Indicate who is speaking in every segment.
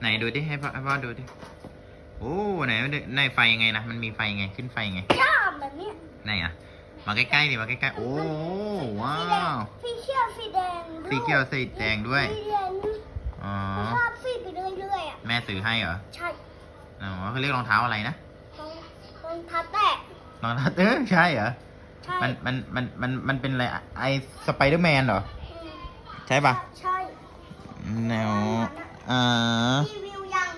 Speaker 1: ไหนดูดิให้พ่อให้พ่อดูดิโอ้ไหนมันดูในไฟยังไงนะมันมีไฟยังไงขึ้นไฟยังไง
Speaker 2: จ้าแบบเนี้ย
Speaker 1: ไหนอะมาใกล้ๆดิมาใกล้ๆโอ้ว้า
Speaker 2: สีแดง
Speaker 1: ว
Speaker 2: สีเขียวสีแดงด้วย
Speaker 1: สีเขียวสีแดงด้วย
Speaker 2: สีแดงด้วย
Speaker 1: อ๋อ
Speaker 2: ชอบสีไปเรื่อยๆอะ
Speaker 1: แม่ซื้อให้เหรอ
Speaker 2: ใช่
Speaker 1: อ๋อเขาเรียกรองเท้าอะไรนะ
Speaker 2: รองรองเท้าแตะ
Speaker 1: รองเท้าเออใช่เหรอ
Speaker 2: ใช่
Speaker 1: มันมันมันมันมันเป็นอะไรอะไอสไปเดอร์แมนเหรอ
Speaker 2: อืม
Speaker 1: ใช่ปะ
Speaker 2: ใช่
Speaker 1: แนว อ่า
Speaker 2: รีวิวยัง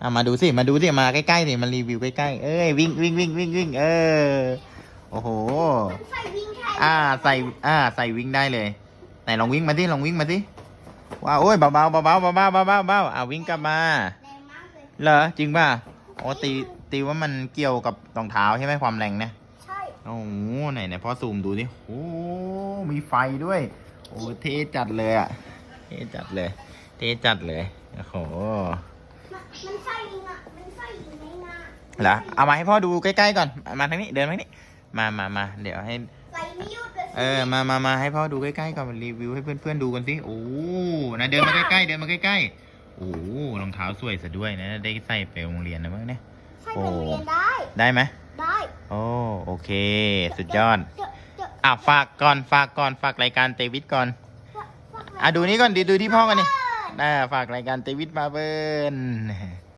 Speaker 1: อะมาดูสิ มาดูสิ มาใกล้ๆสิมารีวิวใกล้ๆ เอ้ยวิ่งวิ่งวิ่งวิ่งวิ่งเออ โอ้โห
Speaker 2: มันใส่วิ่งแค่
Speaker 1: อ่าใส่อ่าใส่วิ่งได้เลย ไหนลองวิ่งมาดิลองวิ่งมาดิว้าวโอ้ยเบาๆเบาๆเบาๆเบาๆเบาๆเบาๆอ่าวิ่งกลับมา
Speaker 2: แรงมากเลย
Speaker 1: เหรอจริงป่ะอ๋อตีตีว่ามันเกี่ยวกับรองเท้าใช่ไหมความแรงเนี่ย
Speaker 2: ใช่
Speaker 1: โอ้โหไหนไหนพ่อซูมดูดิโอ้มีไฟด้วย โอ้เท่จัดเลยอะเท่จัดเลย เท่จัดเลย โอ้โห
Speaker 2: มันมันใส่ยิงอะ มันใส่ยิงในหน้า
Speaker 1: เหรอเอามาให้พ่อดูใกล้ๆก่อน มาทางนี้เดินมาทางนี้ มามามาเดี๋ยวให้
Speaker 2: ใส่ไม่หยุดเลย
Speaker 1: เออ มามามาให้พ่อดูใกล้ๆก่อนรีวิวให้เพื่อนๆดูกันสิโอ้นะเดินมาใกล้ๆเดินมาใกล้ๆโอ้รองเท้าสวยซะด้วยนะได้ใส่ไปโรงเรียนนะมั้งเนี่ย
Speaker 2: ใส่ไปโรงเรียนได้
Speaker 1: ได้ไหม
Speaker 2: ได้
Speaker 1: โอ้โอเค สุดยอด
Speaker 2: เดี๋ยวเดี๋ยว
Speaker 1: อะฝากก่อนฝากก่อนฝากรายการเตวิทก่อน
Speaker 2: ฝากฝาก
Speaker 1: อะดูนี้ก่อนดูดูที่พ่อกันนี่ น่าฝากรายการเตวิทมาเบิร์น